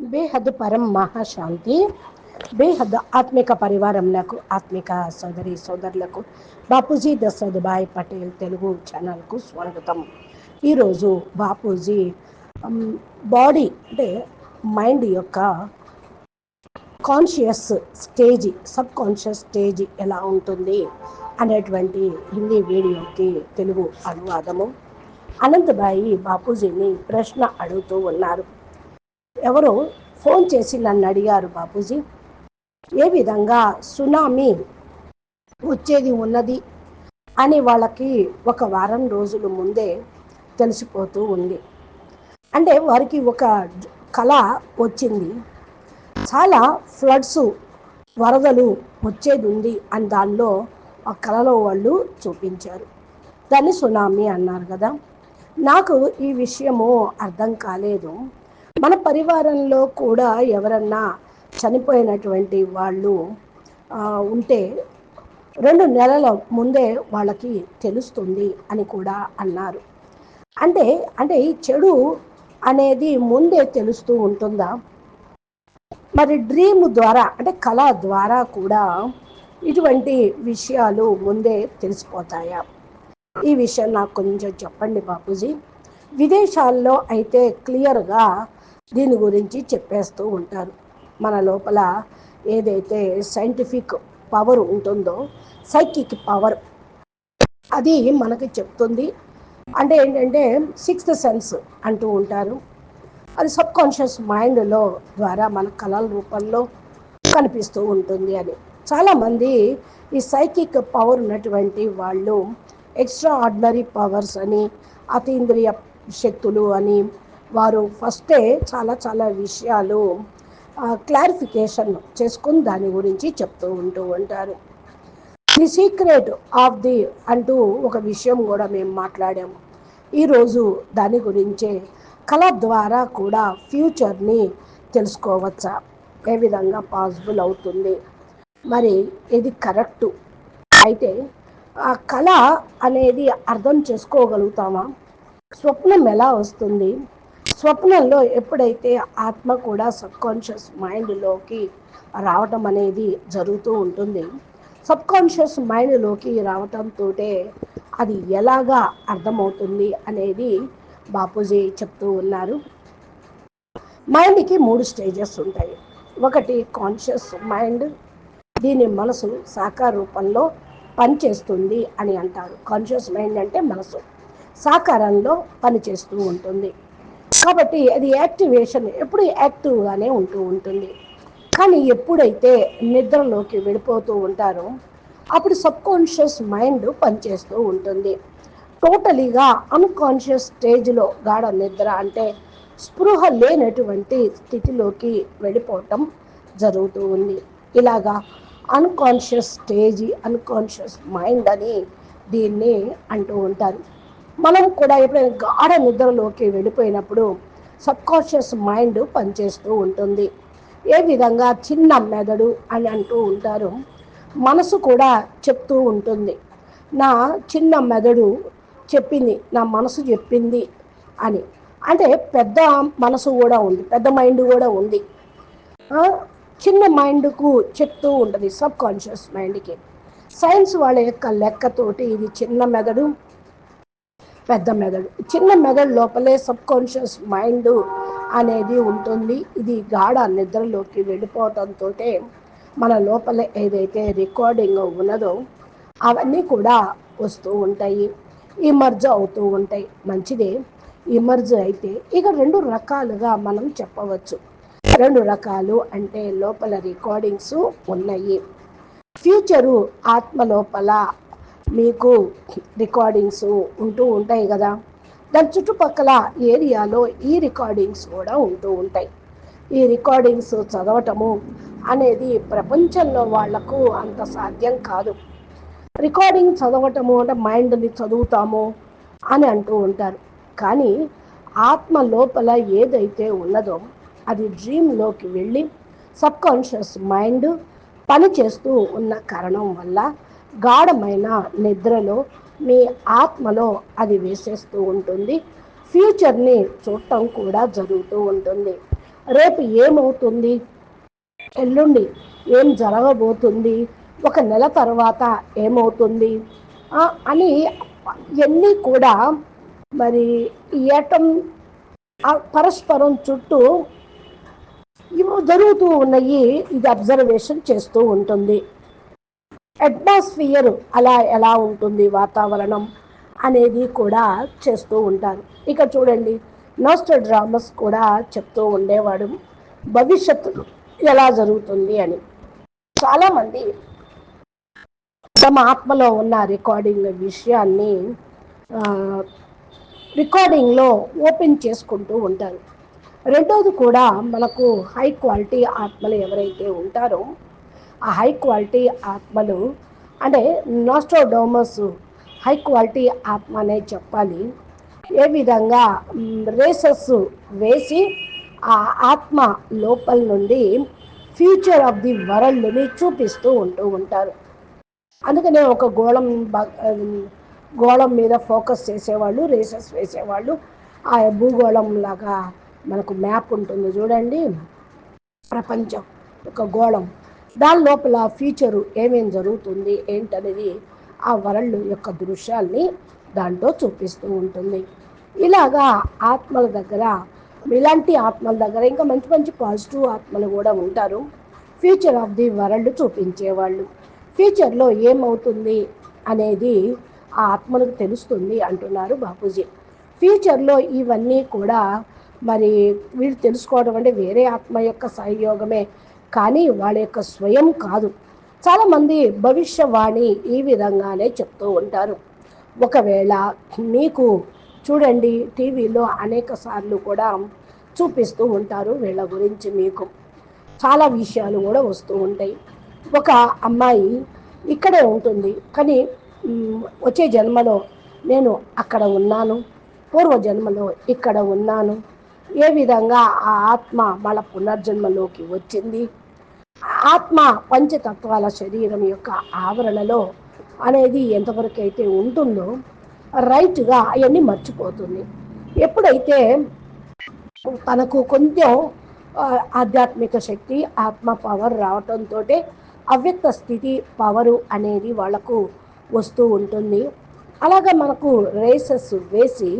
బేహద్ పరం మహాశాంతి బేహద్ ఆత్మిక పరివారంలకు ఆత్మిక సోదరి సోదరులకు బాపూజీ దశరథభాయ్ పటేల్ తెలుగు ఛానల్కు స్వాగతం. ఈరోజు బాపూజీ బాడీ అంటే మైండ్ యొక్క conscious stage subconscious stage ఎలా ఉంటుంది అనేటువంటి హిందీ వీడియోకి తెలుగు అనువాదము. అనంతబాయి బాపూజీని ప్రశ్న అడుగుతూ ఉన్నారు. ఎవరో ఫోన్ చేసి నన్ను అడిగారు బాపూజీ. ఏ విధంగా సునామీ వచ్చేది ఉన్నది అని వాళ్ళకి ఒక వారం రోజుల ముందే తెలిసిపోతూ ఉంది. అంటే వారికి ఒక కళ వచ్చింది. చాలా ఫ్లడ్స్ వరదలు వచ్చేది ఉంది అని దానిలో ఆ కళలో వాళ్ళు చూపించారు. దాన్ని సునామీ అన్నారు కదా. నాకు ఈ విషయము అర్థం కాలేదు. మన పరివారంలో కూడా ఎవరన్నా చనిపోయినటువంటి వాళ్ళు ఉంటే రెండు నెలల ముందే వాళ్ళకి తెలుస్తుంది అని కూడా అన్నారు. అంటే అంటే ఈ చెడు అనేది ముందే తెలుస్తూ ఉంటుందా? మరి డ్రీమ్ ద్వారా అంటే కళ ద్వారా కూడా ఇటువంటి విషయాలు ముందే తెలిసిపోతాయా? ఈ విషయం నాకు కొంచెం చెప్పండి బాపూజీ. విదేశాల్లో అయితే క్లియర్గా దీని గురించి చెప్పేస్తూ ఉంటారు. మన లోపల ఏదైతే సైంటిఫిక్ పవర్ ఉంటుందో సైకిక్ పవర్ అది మనకి చెప్తుంది. అంటే ఏంటంటే సిక్స్త్ సెన్స్ అంటూ ఉంటారు. అది సబ్ కాన్షియస్ మైండ్లో ద్వారా మన కళల రూపంలో కనిపిస్తూ ఉంటుంది అని. చాలామంది ఈ సైకిక్ పవర్ ఉన్నటువంటి వాళ్ళు ఎక్స్ట్రా ఆర్డినరీ పవర్స్ అని అతీంద్రియ శక్తులు అని వారు ఫస్టే చాలా చాలా విషయాలు క్లారిఫికేషన్ చేసుకుని దాని గురించి చెప్తూ ఉంటూ ఉంటారు. ది సీక్రెట్ ఆఫ్ ది అంటూ ఒక విషయం కూడా మేము మాట్లాడాము ఈరోజు దాని గురించే కళ ద్వారా కూడా ఫ్యూచర్ని తెలుసుకోవచ్చా? ఏ విధంగా పాసిబుల్ అవుతుంది? మరి ఇది కరెక్టు? అయితే ఆ కళ అనేది అర్థం చేసుకోగలుగుతామా? స్వప్నం ఎలా వస్తుంది? స్వప్నంలో ఎప్పుడైతే ఆత్మ కూడా సబ్కాన్షియస్ మైండ్లోకి రావటం అనేది జరుగుతూ ఉంటుంది. సబ్కాన్షియస్ మైండ్లోకి రావటంతో అది ఎలాగా అర్థమవుతుంది అనేది బాపూజీ చెప్తూ ఉన్నారు. మైండ్కి మూడు స్టేజెస్ ఉంటాయి. ఒకటి కాన్షియస్ మైండ్ దీని మనసు సాకార రూపంలో పనిచేస్తుంది అని అంటారు. కాన్షియస్ మైండ్ అంటే మనసు. సాకారంలో పనిచేస్తూ ఉంటుంది. కాబట్టి అది యాక్టివేషన్ ఎప్పుడు యాక్టివ్గానే ఉంటూ ఉంటుంది. కానీ ఎప్పుడైతే నిద్రలోకి వెళ్ళిపోతూ ఉంటారో అప్పుడు సబ్ కాన్షియస్ మైండ్ పనిచేస్తూ ఉంటుంది. టోటలీగా అన్కాన్షియస్ స్టేజ్లో గాఢ నిద్ర అంటే స్పృహ లేనటువంటి స్థితిలోకి వెళ్ళిపోవటం జరుగుతూ ఉంది. ఇలాగా అన్కాన్షియస్ స్టేజ్ అన్కాన్షియస్ మైండ్ అని దీన్ని అంటూ ఉంటారు. మనం కూడా ఎప్పుడైనా గాఢ నిద్రలోకి వెళ్ళిపోయినప్పుడు సబ్కాన్షియస్ మైండ్ పనిచేస్తూ ఉంటుంది. ఏ విధంగా చిన్న మెదడు అని అంటూ ఉంటారు మనసు కూడా చెప్తూ ఉంటుంది. నా చిన్న మెదడు చెప్పింది నా మనసు చెప్పింది అని. అంటే పెద్ద మనసు కూడా ఉంది పెద్ద మైండ్ కూడా ఉంది. చిన్న మైండ్కు చెప్తూ ఉంటుంది సబ్ కాన్షియస్ మైండ్కి. సైన్స్ వాళ్ళ యొక్క లెక్కతోటి ఇది చిన్న మెదడు పెద్ద మెదడు. చిన్న మెదడు లోపలే సబ్ కాన్షియస్ మైండ్ అనేది ఉంటుంది. ఇది గాఢ నిద్రలోకి వెళ్ళిపోవడంతో మన లోపల ఏదైతే రికార్డింగ్ ఉన్నదో అవన్నీ కూడా వస్తూ ఉంటాయి. ఇమర్జ్ అవుతూ ఉంటాయి. మంచిదే. ఇమర్జ్ అయితే ఇక రెండు రకాలుగా మనం చెప్పవచ్చు. రెండు రకాలు అంటే లోపల రికార్డింగ్స్ ఉన్నాయి. ఫ్యూచరు ఆత్మ లోపల మీకు రికార్డింగ్స్ ఉంటూ ఉంటాయి కదా. దాని చుట్టుపక్కల ఏరియాలో ఈ రికార్డింగ్స్ కూడా ఉంటూ ఉంటాయి. ఈ రికార్డింగ్స్ చదవటము అనేది ప్రపంచంలో వాళ్ళకు అంత సాధ్యం కాదు. రికార్డింగ్ చదవటము అంటే మైండ్ని చదువుతాము అని అంటూ ఉంటారు. కానీ ఆత్మ లోపల ఏదైతే ఉన్నదో అది డ్రీమ్లోకి వెళ్ళి సబ్కాన్షియస్ మైండ్ పని చేస్తూ ఉన్న కారణం వల్ల గాఢమైన నిద్రలో మీ ఆత్మలో అది వేసేస్తూ ఉంటుంది. ఫ్యూచర్ని చూడటం కూడా జరుగుతూ ఉంటుంది. రేపు ఏమవుతుంది? ఎల్లుండి ఏం జరగబోతుంది? ఒక నెల తర్వాత ఏమవుతుంది? అని ఇవన్నీ కూడా మరి ఏటం పరస్పరం చుట్టూ ఇవి జరుగుతూ ఉన్నాయి. ఇది అబ్జర్వేషన్ చేస్తూ ఉంటుంది. అట్మాస్ఫియర్ అలా ఎలా ఉంటుంది వాతావరణం అనేది కూడా చేస్తూ ఉంటారు. ఇక చూడండి నోస్టర్ డ్రామస్ కూడా చెప్తూ ఉండేవాడు భవిష్యత్తులో ఎలా జరుగుతుంది అని. చాలామంది తమ ఆత్మలో ఉన్న రికార్డింగ్ విషయాన్ని రికార్డింగ్లో ఓపెన్ చేసుకుంటూ ఉంటారు. రెండవది కూడా మనకు హై క్వాలిటీ ఆత్మలు ఎవరైతే ఉంటారో ఆ హై క్వాలిటీ ఆత్మలు అంటే నాస్ట్రోడోమస్ హై క్వాలిటీ ఆత్మ అనే చెప్పాలి. ఏ విధంగా రేసెస్ వేసి ఆ ఆత్మ లోపల నుండి ఫ్యూచర్ ఆఫ్ ది వరల్డ్ని చూపిస్తూ ఉంటూ ఉంటారు. అందుకనే ఒక గోళం గోళం మీద ఫోకస్ చేసేవాళ్ళు రేసెస్ వేసేవాళ్ళు. ఆ భూగోళం లాగా మనకు మ్యాప్ ఉంటుంది చూడండి. ప్రపంచం ఒక గోళం. దాని లోపల ఫ్యూచరు ఏమేం జరుగుతుంది ఏంటనేది ఆ వరల్డ్ యొక్క దృశ్యాల్ని దాంట్లో చూపిస్తూ ఉంటుంది. ఇలాగా ఆత్మల దగ్గర ఇలాంటి ఆత్మల దగ్గర ఇంకా మంచి మంచి పాజిటివ్ ఆత్మలు కూడా ఉంటారు. ఫ్యూచర్ ఆఫ్ ది వరల్డ్ చూపించేవాళ్ళు. ఫ్యూచర్లో ఏమవుతుంది అనేది ఆ ఆత్మలకు తెలుస్తుంది అంటున్నారు బాపూజీ. ఫ్యూచర్లో ఇవన్నీ కూడా మరి వీళ్ళు తెలుసుకోవడం అంటే వేరే ఆత్మ యొక్క సహయోగమే కానీ వాళ్ళ యొక్క స్వయం కాదు. చాలామంది భవిష్యవాణి ఈ విధంగానే చెప్తూ ఉంటారు. ఒకవేళ మీకు చూడండి టీవీలో అనేక సార్లు కూడా చూపిస్తూ ఉంటారు వీళ్ళ గురించి మీకు. చాలా విషయాలు కూడా వస్తూ ఉంటాయి. ఒక అమ్మాయి ఇక్కడే ఉంటుంది. కానీ వచ్చే జన్మలో నేను అక్కడ ఉన్నాను. పూర్వ జన్మలో ఇక్కడ ఉన్నాను. ఏ విధంగా ఆ ఆత్మ వాళ్ళ పునర్జన్మలోకి వచ్చింది? ఆత్మ పంచతత్వాల శరీరం యొక్క ఆవరణలో అనేది ఎంతవరకు అయితే ఉంటుందో రైట్గా అవన్నీ మర్చిపోతుంది. ఎప్పుడైతే తనకు కొంచెం ఆధ్యాత్మిక శక్తి ఆత్మ పవర్ రావటంతో అవ్యక్త స్థితి పవరు అనేది వాళ్ళకు వస్తూ ఉంటుంది. అలాగే మనకు రేసెస్ వేసి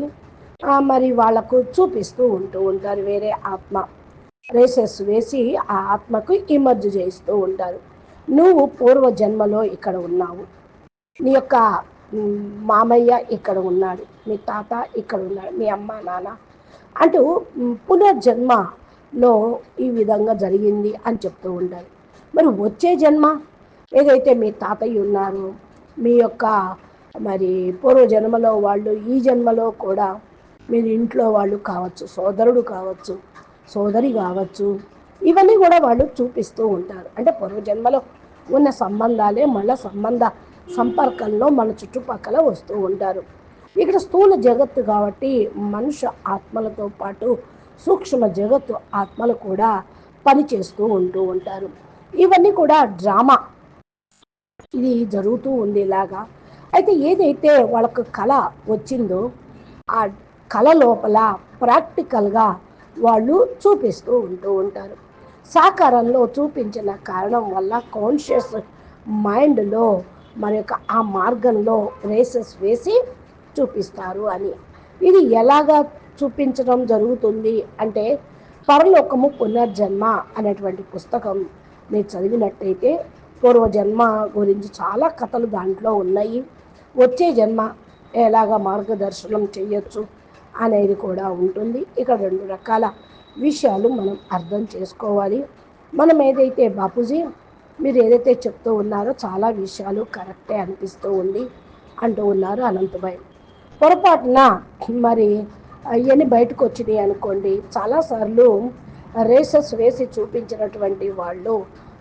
మరి వాళ్ళకు చూపిస్తూ ఉంటూ ఉంటారు వేరే ఆత్మ. రేసెస్ వేసి ఆ ఆత్మకు ఇమర్జ్ చేస్తూ ఉంటారు. నువ్వు పూర్వ జన్మలో ఇక్కడ ఉన్నావు. నీ యొక్క మామయ్య ఇక్కడ ఉన్నాడు. మీ తాత ఇక్కడ ఉన్నాడు. మీ అమ్మ నాన్న అంటూ పునర్జన్మలో ఈ విధంగా జరిగింది అని చెప్తూ ఉంటారు. మరి వచ్చే జన్మ ఏదైతే మీ తాతయ్య ఉన్నారు మీ యొక్క మరి పూర్వ జన్మలో వాళ్ళు ఈ జన్మలో కూడా మీరు ఇంట్లో వాళ్ళు కావచ్చు సోదరుడు కావచ్చు సోదరి కావచ్చు. ఇవన్నీ కూడా వాళ్ళు చూపిస్తూ ఉంటారు. అంటే పూర్వజన్మలో ఉన్న సంబంధాలే మళ్ళీ సంబంధ సంపర్కంలో మన చుట్టుపక్కల వస్తూ ఉంటారు. ఇక్కడ స్థూల జగత్తు కాబట్టి మనుష్య ఆత్మలతో పాటు సూక్ష్మ జగత్తు ఆత్మలు కూడా పనిచేస్తూ ఉంటూ ఉంటారు. ఇవన్నీ కూడా డ్రామా. ఇది జరుగుతూ ఉంది అయితే ఏదైతే వాళ్ళకు కళ వచ్చిందో ఆ కళ లోపల ప్రాక్టికల్గా వాళ్ళు చూపిస్తూ ఉంటూ ఉంటారు. సాకారంలో చూపించిన కారణం వల్ల కాన్షియస్ మైండ్లో మన యొక్క ఆ మార్గంలో రేసెస్ వేసి చూపిస్తారు అని. ఇది ఎలాగా చూపించడం జరుగుతుంది అంటే పరలోకము పునర్జన్మ అనేటువంటి పుస్తకం మీరు చదివినట్టయితే పూర్వజన్మ గురించి చాలా కథలు దాంట్లో ఉన్నాయి. వచ్చే జన్మ ఎలాగ మార్గదర్శనం చేయొచ్చు? అనేది కూడా ఉంటుంది. ఇక్కడ రెండు రకాల విషయాలు మనం అర్థం చేసుకోవాలి. మనం ఏదైతే బాపూజీ మీరు ఏదైతే చెప్తూ ఉన్నారో చాలా విషయాలు కరెక్టే అనిపిస్తూ ఉంది అంటూ ఉన్నారు అనంతభాయ్ పొరపాటున మరి అవన్నీ బయటకు వచ్చినాయి అనుకోండి చాలాసార్లు రేసెస్ వేసి చూపించినటువంటి వాళ్ళు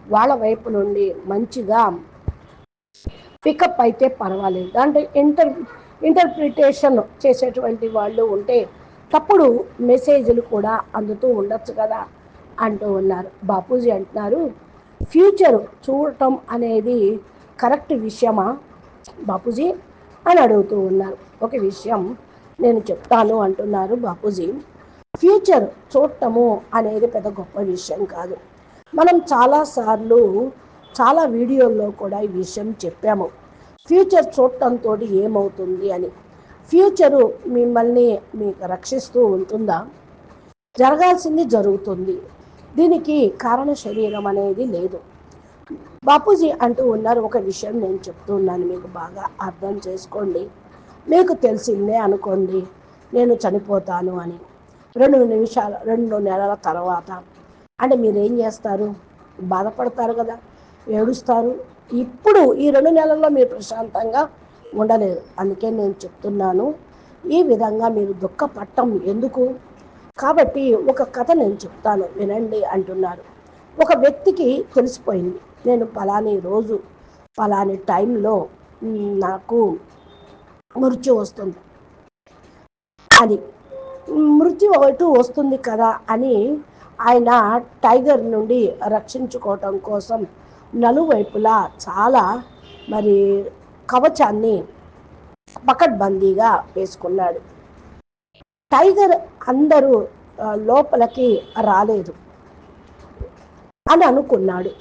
వాళ్ళ వైపు నుండి మంచిగా పికప్ అయితే పర్వాలేదు. అంటే ఇంటర్ ఇంటర్ప్రిటేషన్ చేసేటువంటి వాళ్ళు ఉంటే తప్పుడు మెసేజ్లు కూడా అందుతూ ఉండొచ్చు కదా అంటూ ఉన్నారు. బాపూజీ అంటున్నారు ఫ్యూచర్ చూడటం అనేది కరెక్ట్ విషయమా? బాపూజీ అని అడుగుతూ ఉన్నారు. ఒక విషయం నేను చెప్తాను అంటున్నారు బాపూజీ. ఫ్యూచర్ చూడటము అనేది పెద్ద గొప్ప విషయం కాదు. మనం చాలాసార్లు చాలా వీడియోల్లో కూడా ఈ విషయం చెప్పాము. ఫ్యూచర్ చూడటంతో ఏమవుతుంది అని. ఫ్యూచరు మిమ్మల్ని మీకు రక్షిస్తూ ఉంటుందా? జరగాల్సింది జరుగుతుంది. దీనికి కారణ శరీరం అనేది లేదు. బాపూజీ అంటూ ఉన్నారు ఒక విషయం నేను చెప్తున్నాను మీకు బాగా అర్థం చేసుకోండి. మీకు తెలిసిందే అనుకోండి నేను చనిపోతాను అని. రెండు నిమిషాలు రెండు నెలల తర్వాత. అంటే మీరేం చేస్తారు? బాధపడతారు కదా ఏడుస్తారు ఇప్పుడు ఈ రెండు నెలల్లో మీరు ప్రశాంతంగా ఉండలేరు అందుకే నేను చెప్తున్నాను ఈ విధంగా మీరు దుఃఖపట్టం ఎందుకు? కాబట్టి ఒక కథ నేను చెప్తాను వినండి అంటున్నారు. ఒక వ్యక్తికి తెలిసిపోయింది నేను పలాని రోజు పలాని టైంలో నాకు మృత్యు వస్తుంది. అది మృత్యు ఒకటి వస్తుంది కదా అని ఆయన టైగర్ నుండి రక్షించుకోవటం కోసం నలువైపులా చాలా మరి కవచాన్ని పకడ్బందీగా వేసుకున్నాడు. టైగర్ అందరూ లోపలికి రాలేదు అని అనుకున్నాడు.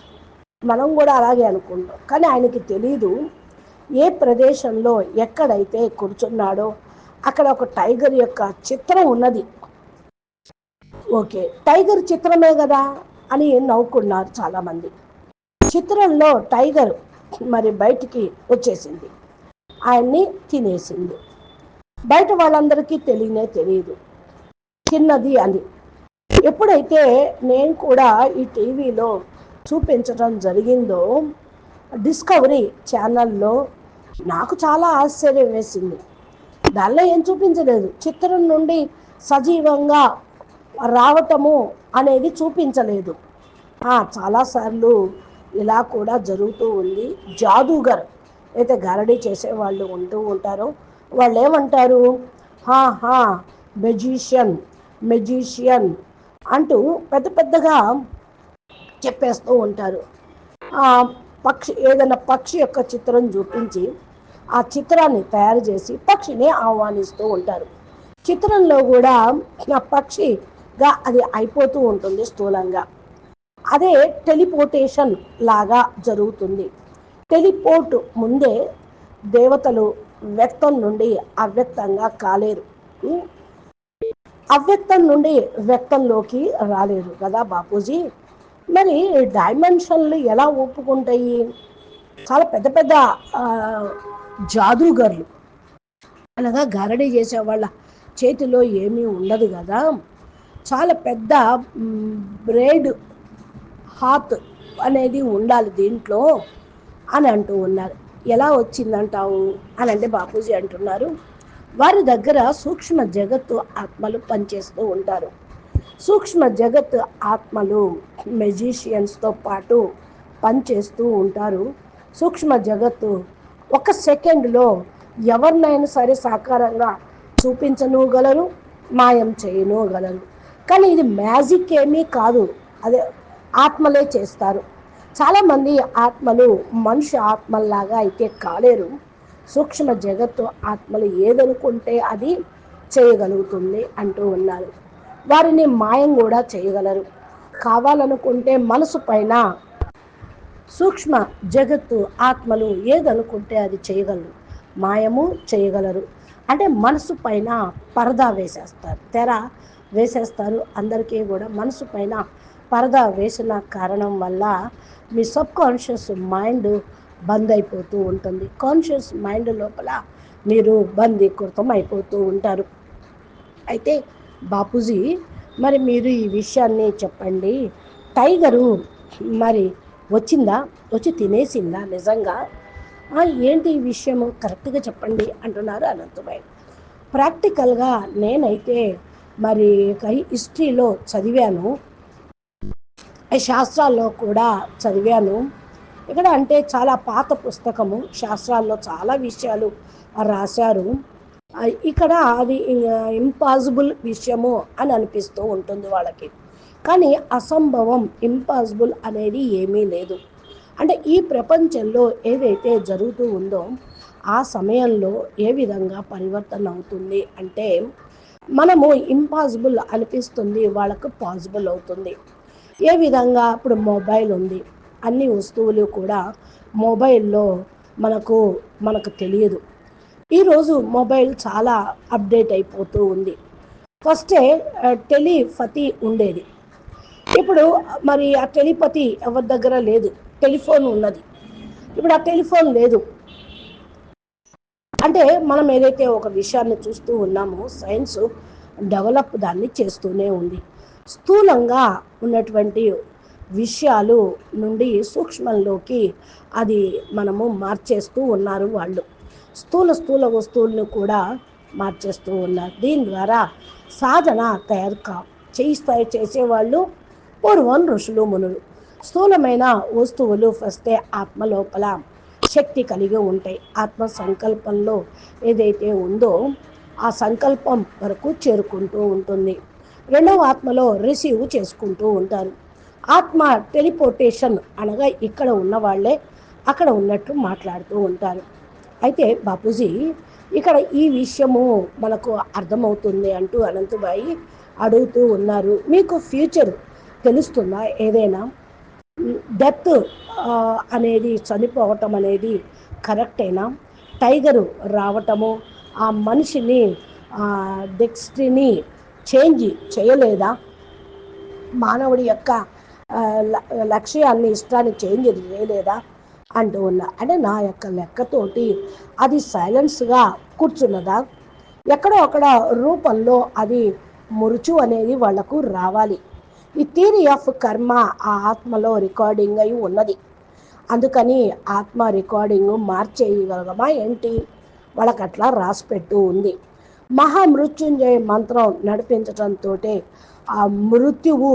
మనం కూడా అలాగే అనుకుంటాం. కానీ ఆయనకి తెలీదు ఏ ప్రదేశంలో ఎక్కడైతే కూర్చున్నాడో అక్కడ ఒక టైగర్ యొక్క చిత్రం ఉన్నది. ఓకే టైగర్ చిత్రమే కదా అని నవ్వుకున్నారు చాలామంది. చిత్రంలో టైగర్ మరి బయటికి వచ్చేసింది. ఆయన్ని తినేసింది. బయట వాళ్ళందరికీ తెలియనే తెలియదు. తిన్నది అని ఎప్పుడైతే నేను కూడా ఈ టీవీలో చూపించడం జరిగిందో డిస్కవరీ ఛానల్లో నాకు చాలా ఆశ్చర్యం వేసింది. దానిలో ఏం చూపించలేదు. చిత్రం నుండి సజీవంగా రావటము అనేది చూపించలేదు. చాలాసార్లు ఇలా కూడా జరుగుతూ ఉంది. జాదూగర్ అయితే గారడీ చేసేవాళ్ళు ఉంటూ ఉంటారో. వాళ్ళు ఏమంటారు హా హా మెజీషియన్ మెజీషియన్ అంటూ పెద్ద పెద్దగా చెప్పేస్తూ ఉంటారు. పక్షి ఏదైనా పక్షి యొక్క చిత్రం చూపించి ఆ చిత్రాన్ని తయారు చేసి పక్షిని ఆహ్వానిస్తూ ఉంటారు. చిత్రంలో కూడా ఆ పక్షిగా అది అయిపోతూ ఉంటుంది స్థూలంగా. అదే టెలిపోర్టేషన్ లాగా జరుగుతుంది. టెలిపోర్ట్ ముందే దేవతలు వ్యక్తం నుండి అవ్యక్తంగా కాలేరు. అవ్యక్తం నుండి వ్యక్తంలోకి రాలేరు కదా బాపూజీ? మరి డైమెన్షన్లు ఎలా ఒప్పుకుంటాయి? చాలా పెద్ద పెద్ద జాదుగర్లు అనగా గరడి చేసే వాళ్ళ చేతిలో ఏమీ ఉండదు కదా? చాలా పెద్ద బ్రేడ్ హాత్ అనేది ఉండాలి దీంట్లో అని అంటూ ఉన్నారు. ఎలా వచ్చిందంటావు? అని అంటే బాపూజీ అంటున్నారు. వారి దగ్గర సూక్ష్మ జగత్తు ఆత్మలు పనిచేస్తూ ఉంటారు. సూక్ష్మ జగత్ ఆత్మలు మెజీషియన్స్తో పాటు పనిచేస్తూ ఉంటారు. సూక్ష్మ జగత్తు ఒక సెకండ్లో ఎవరినైనా సరే సాకారంగా చూపించనుగలరు మాయం చేయనుగలరు. కానీ ఇది మ్యాజిక్ ఏమీ కాదు. అదే ఆత్మలే చేస్తారు. చాలామంది ఆత్మలు మనిషి ఆత్మల్లాగా అయితే కాలేరు. సూక్ష్మ జగత్తు ఆత్మలు ఏదనుకుంటే అది చేయగలుగుతుంది అంటూ ఉన్నారు. వారిని మాయం కూడా చేయగలరు. కావాలనుకుంటే మనసు పైన సూక్ష్మ జగత్తు ఆత్మలు ఏదనుకుంటే అది చేయగలరు. మాయము చేయగలరు. అంటే మనసు పైన పరదా వేసేస్తారు. తెర వేసేస్తారు. అందరికీ కూడా మనసు పైన పరదా వేసిన కారణం వల్ల మీ సబ్ కాన్షియస్ మైండ్ బంద్ అయిపోతూ ఉంటుంది. కాన్షియస్ మైండ్ లోపల మీరు బందీకృతం అయిపోతూ ఉంటారు. అయితే బాపూజీ మరి మీరు ఈ విషయాన్ని చెప్పండి. టైగరు మరి వచ్చిందా? వచ్చి తినేసిందా నిజంగా? ఏంటి ఈ విషయము కరెక్ట్గా చెప్పండి అంటున్నారు అనంతమయ్య ప్రాక్టికల్గా నేనైతే మరి హిస్టరీలో చదివాను. శాస్త్రాల్లో కూడా చదివాను. ఇక్కడ అంటే చాలా పాత పుస్తకము శాస్త్రాల్లో చాలా విషయాలు రాశారు. ఇక్కడ అది ఇంపాసిబుల్ విషయము అని అనిపిస్తూ ఉంటుంది వాళ్ళకి. కానీ అసంభవం ఇంపాసిబుల్ అనేది ఏమీ లేదు. అంటే ఈ ప్రపంచంలో ఏదైతే జరుగుతూ ఉందో ఆ సమయంలో ఏ విధంగా పరివర్తన అవుతుంది అంటే మనము ఇంపాసిబుల్ అనిపిస్తుంది వాళ్ళకు పాసిబుల్ అవుతుంది. ఏ విధంగా ఇప్పుడు మొబైల్ ఉంది? అన్ని వస్తువులు కూడా మొబైల్లో మనకు మనకు తెలియదు. ఈరోజు మొబైల్ చాలా అప్డేట్ అయిపోతూ ఉంది. ఫస్టే టెలిపతి ఉండేది. ఇప్పుడు మరి ఆ టెలిపతి ఎవరి దగ్గర లేదు? టెలిఫోన్ ఉన్నది. ఇప్పుడు ఆ టెలిఫోన్ లేదు. అంటే మనం ఏదైతే ఒక విషయాన్ని చూస్తూ ఉన్నామో సైన్స్ డెవలప్ దాన్ని చేస్తూనే ఉంది. స్థూలంగా ఉన్నటువంటి విషయాలు నుండి సూక్ష్మంలోకి అది మనము మార్చేస్తూ ఉన్నారు వాళ్ళు. స్థూల స్థూల వస్తువులను కూడా మార్చేస్తూ ఉన్నారు. దీని ద్వారా సాధన తయారు కా చేయిస్తాయి చేసేవాళ్ళు పూర్వం ఋషులు మునులు. స్థూలమైన వస్తువులు ఫస్టే ఆత్మ లోపల శక్తి కలిగి ఉంటాయి. ఆత్మ సంకల్పంలో ఏదైతే ఉందో ఆ సంకల్పం వరకు చేరుకుంటూ ఉంటుంది. రెండవ ఆత్మలో రిసీవ్ చేసుకుంటూ ఉంటారు. ఆత్మ టెలిపోర్టేషన్ అనగా ఇక్కడ ఉన్న వాళ్ళే అక్కడ ఉన్నట్టు మాట్లాడుతూ ఉంటారు. అయితే బాపూజీ ఇక్కడ ఈ విషయము మనకు అర్థమవుతుంది అంటూ అనంతబాయి అడుగుతూ ఉన్నారు. మీకు ఫ్యూచర్ తెలుస్తుందా ఏదైనా? డెత్ అనేది చనిపోవటం అనేది కరెక్టేనా టైగరు రావటము ఆ మనిషిని డెక్స్ట్రీని చేంజ్ చేయలేదా? మానవుడి యొక్క లక్ష్యాన్ని ఇష్టాన్ని చేంజ్ చేయలేదా? అంటూ ఉన్నా. అంటే నా యొక్క లెక్కతోటి అది సైలెన్స్గా కూర్చున్నదా? ఎక్కడో అక్కడ రూపంలో అది మురుచు అనేది వాళ్ళకు రావాలి. ఈ థీరీ ఆఫ్ కర్మ ఆ ఆత్మలో రికార్డింగ్ అయి ఉన్నది. అందుకని ఆత్మ రికార్డింగ్ మార్చేయగలగమా ఏంటి? వాళ్ళకట్లా రాసిపెట్టు ఉంది. మహామృత్యుంజయ మంత్రం నడిపించటంతో ఆ మృత్యువు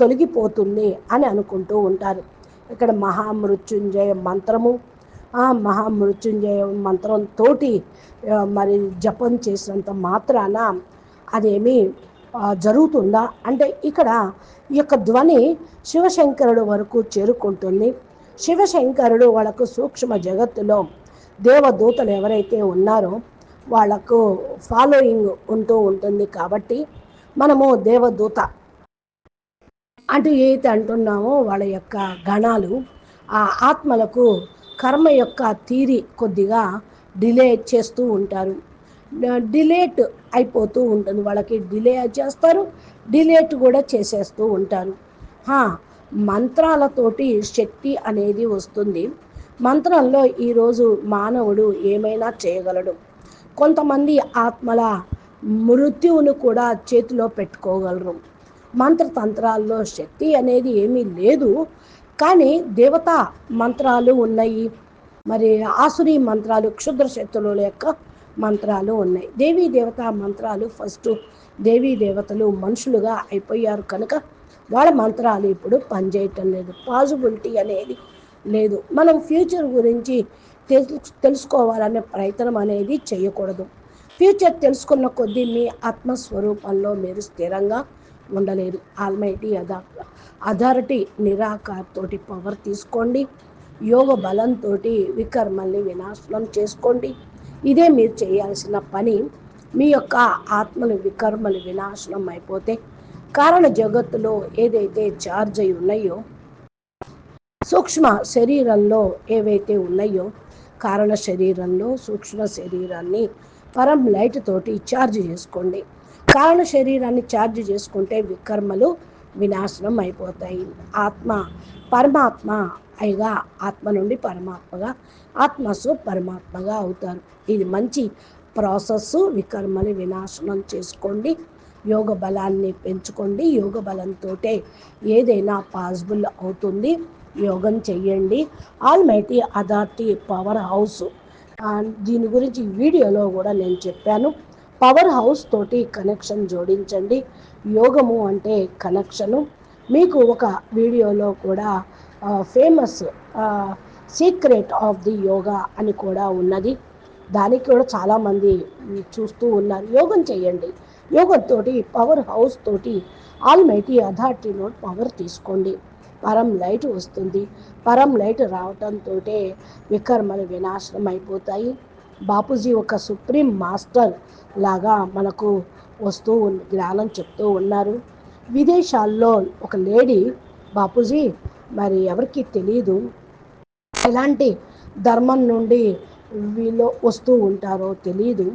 తొలగిపోతుంది అని అనుకుంటూ ఉంటారు. ఇక్కడ మహామృత్యుంజయ మంత్రము ఆ మహామృత్యుంజయ మంత్రంతో మరి జపం చేసినంత మాత్రాన అదేమి జరుగుతుందా? అంటే ఇక్కడ ఈ యొక్క ధ్వని శివశంకరుడు వరకు చేరుకుంటుంది. శివశంకరుడు వాళ్ళకు సూక్ష్మ జగత్తులో దేవదూతలు ఎవరైతే ఉన్నారో వాళ్ళకు ఫాలోయింగ్ ఉంటూ ఉంటుంది కాబట్టి మనము దేవదూత అటు ఏదైతే అంటున్నామో వాళ్ళ యొక్క గణాలు ఆ ఆత్మలకు కర్మ యొక్క తీరి కొద్దిగా డిలే చేస్తూ ఉంటారు. డిలేట్ అయిపోతూ ఉంటుంది. వాళ్ళకి డిలే చేస్తారు డిలేట్ కూడా చేసేస్తూ ఉంటారు. మంత్రాలతోటి శక్తి అనేది వస్తుంది. మంత్రంలో ఈరోజు మానవుడు ఏమైనా చేయగలడు? కొంతమంది ఆత్మల మృత్యువును కూడా చేతిలో పెట్టుకోగలరు. మంత్రతంత్రాల్లో శక్తి అనేది ఏమీ లేదు. కానీ దేవతా మంత్రాలు ఉన్నాయి. మరి ఆసురి మంత్రాలు క్షుద్ర శక్తుల యొక్క మంత్రాలు ఉన్నాయి. దేవీ దేవతా మంత్రాలు ఫస్ట్ దేవీ దేవతలు మనుషులుగా అయిపోయారు కనుక వాళ్ళ మంత్రాలు ఇప్పుడు పనిచేయటం లేదు. పాజిబిలిటీ అనేది లేదు. మనం ఫ్యూచర్ గురించి తెలుసుకోవాలనే ప్రయత్నం అనేది చేయకూడదు. ఫ్యూచర్ తెలుసుకున్న కొద్దీ మీ ఆత్మస్వరూపంలో మీరు స్థిరంగా ఉండలేరు. ఆల్మైటీ అదా అథారిటీ నిరాకారతోటి పవర్ తీసుకోండి. యోగ బలంతో వికర్మల్ని వినాశనం చేసుకోండి. ఇదే మీరు చేయాల్సిన పని. మీ యొక్క ఆత్మలు వికర్మలు వినాశనం అయిపోతే కారణ జగత్తులో ఏదైతే ఛార్జ్ అయి ఉన్నాయో సూక్ష్మ శరీరంలో ఏవైతే ఉన్నాయో కారణ శరీరంలో సూక్ష్మ శరీరాన్ని పరం లైట్ తోటి ఛార్జ్ చేసుకోండి. కారణ శరీరాన్ని ఛార్జ్ చేసుకుంటే వికర్మలు వినాశనం అయిపోతాయి. ఆత్మ పరమాత్మ అయిగా ఆత్మ నుండి పరమాత్మగా ఆత్మసు పరమాత్మగా అవుతారు. ఇది మంచి ప్రాసెస్ వికర్మని వినాశనం చేసుకోండి. యోగ బలాన్ని పెంచుకోండి. యోగ బలంతో ఏదైనా పాసిబుల్ అవుతుంది. యోగం చెయ్యండి. ఆల్మైటీ అథారిటీ పవర్ హౌస్ దీని గురించి వీడియోలో కూడా నేను చెప్పాను. పవర్ హౌస్ తోటి కనెక్షన్ జోడించండి. యోగము అంటే కనెక్షను మీకు ఒక వీడియోలో కూడా famous secret of the yoga అని కూడా ఉన్నది. దానికి కూడా చాలామంది చూస్తూ ఉన్నారు. యోగం చేయండి యోగంతో పవర్ హౌస్ తోటి ఆల్మైటీ అథారిటీలో పవర్ తీసుకోండి. పరం లైట్ వస్తుంది. పరం లైట్ రావటంతో వికర్మలు వినాశనం అయిపోతాయి బాపూజీ ఒక సుప్రీం మాస్టర్ లాగా మనకు వస్తూ జ్ఞానం చెప్తూ ఉన్నారు. విదేశాల్లో ఒక లేడీ బాపూజీ మరి ఎవరికి తెలియదు ఎలాంటి ధర్మం నుండి వీళ్ళు వస్తూ ఉంటారో తెలియదు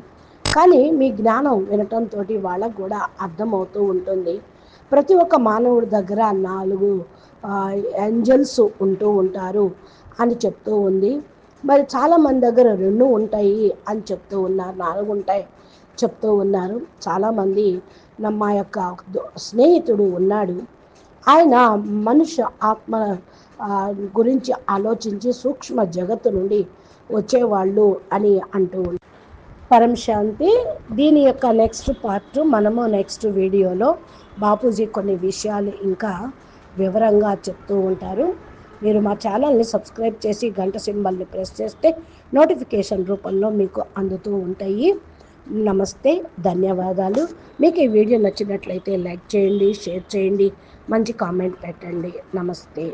కానీ మీ జ్ఞానం వినటంతో వాళ్ళకు కూడా అర్థమవుతూ ఉంటుంది. ప్రతి ఒక్క మానవుడి దగ్గర నాలుగు ఏంజల్స్ ఉంటూ ఉంటారు అని చెప్తూ ఉంది. మరి చాలామంది దగ్గర రెండు ఉంటాయి అని చెప్తూ ఉన్నారు నాలుగు ఉంటాయి చెప్తూ ఉన్నారు. చాలామంది మా యొక్క స్నేహితుడు ఉన్నాడు. ఆయన మనుష్య ఆత్మ గురించి ఆలోచించి సూక్ష్మ జగత్తు నుండి వచ్చేవాళ్ళు అని అంటూ పరం శాంతి. దీని యొక్క నెక్స్ట్ పార్ట్ మనము నెక్స్ట్ వీడియోలో బాపూజీ కొన్ని విషయాలు ఇంకా వివరంగా చెప్తూ ఉంటారు. మీరు మా ఛానల్ని సబ్స్క్రైబ్ చేసి గంట సింబల్ని ప్రెస్ చేస్తే నోటిఫికేషన్ రూపంలో మీకు అందుతూ ఉంటాయి. నమస్తే ధన్యవాదాలు. మీకు ఈ వీడియో నచ్చినట్లయితే లైక్ చేయండి షేర్ చేయండి మంచి కామెంట్ పెట్టండి. నమస్తే.